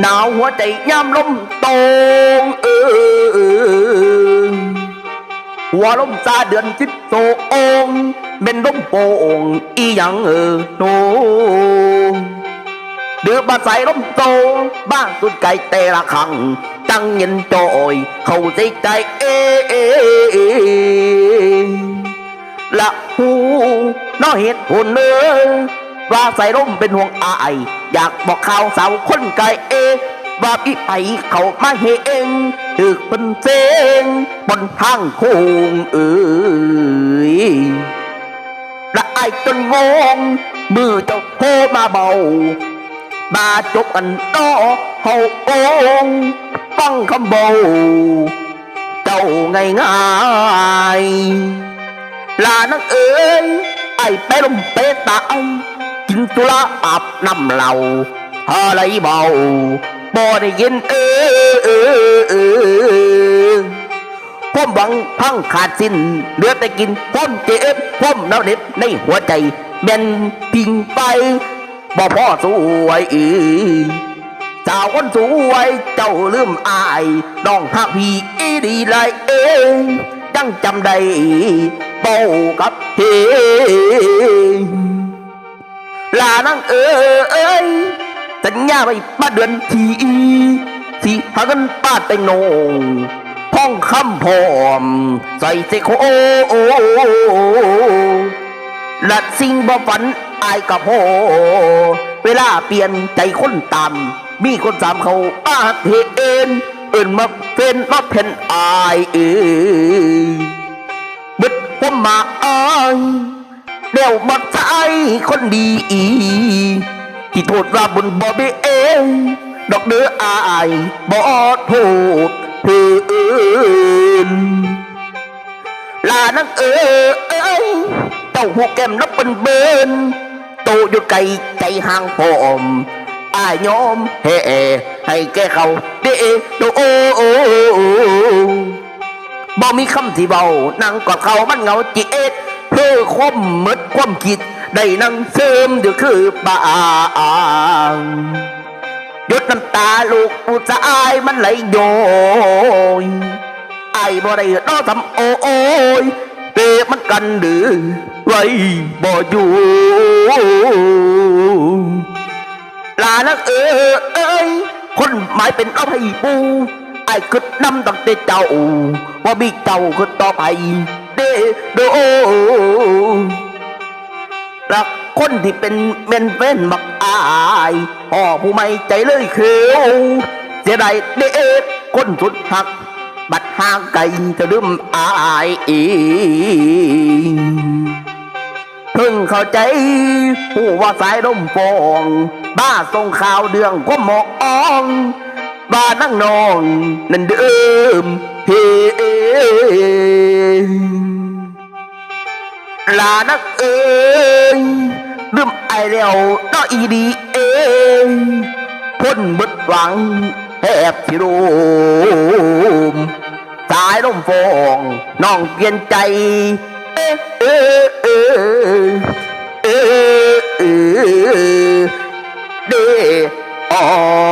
หนาวหัวใจยามลมตงเออหัวลมซาเดือนจิตโตองเป็นลมโป่งอีหยังเออโนเดือบมาใส่ลมโตบ้างสุดไก่แต่ละครั้งจังเย็นจอยเข้าใจใจเอเอละหูน้อเหตุผลเนอ ว่าใส่ร่มเป็นห่วงอายอยากบอกข่าวสาวคนไกลเอว่าพี่ไปเขามาเฮเองถึกเป็นเซงบนทางโค้งเอ้ยละอายจนงง มือเจ้าโทรมาเบา มาจบกันต่อเฮาโองฟังคำเบา เจ้าง่ายง่ายลานักเอ้ยไอ้ไปลมเปตากิน ตุละอาบน้ำเหล่าอะไรเบาบ่ได้ยินเออเออเออผมหวังพังขาดสิ้นเหลือแต่กินผมเจ็บผมหนาเน็บในหัวใจแม่นพิงไปบ่พ่อสวยอีสาวคนสวยเจ้าลืมอายน้องหักพี่อีดีไรเองยังจำได้เป้ากับเฮ ลานังเอ้ยสัญญาไว้มาเดือนทีที่หาเงินป้าดไปโนงห้องคำพอม ใส่เสโคและสิ่งบ่ฝันอายกับโหเวลาเปลี่ยนใจคนตาม มีคนสามเขาอาเหตุเอ็นเอื่นมาเป็นมาเพ่นอายเอบึดผมมาอาย เดี๋ยวมาใจคนดีอีที่โทษว่าบุญบ่เบเองดอกเดืออายบ่โทษเพื่อนลานังเอ้ยเจ้าหูแก้มนับเป็นเบินโตอยู่ไกลใจห่างพอมอายยอมเฮให้แกเขาเดโดโอบ่มีคำที่เบานั่งกอดเขามันเหงาจิเอ็ด อความหมดความคิด ได้นั่งเสริมเดี๋ยวคือบางหยดน้ำตาลูกผู้ชายมันไหลโยยไอ้บ่ได้รอทำโอ้โอยเปรมันกันดื้อไว้บ่อยู่ลานักเออเอ้ยคนหมายเป็นเอาให้ปูไอ้คืดน้ำตั้งแต่เจ้าว่ามีเจ้าคือต่อไป ดรักคนที่เป็นเมนเฟนมักอายพ่อผู้ไม่ใจเลยคือเสียดายเด็กคนสุดหัก บัดห่างไกลจะลืมอายอีเพิ่งเข้าใจ ผู้ว่าสายลมฟอง บ้าส่งข่าวเดืองก็หมอกออง บ้านนั่งนองนั่นเดิมเฮลานักเอ้ยลืมไอแล้วน้ออีดีเองพ้นบดหวังแอบสิรูมสายลมฟองน้องเปลี่ยนใจ เอ๊ะเอ๊ะเอ๊ะเอ๊ะเอ๊ะเดออ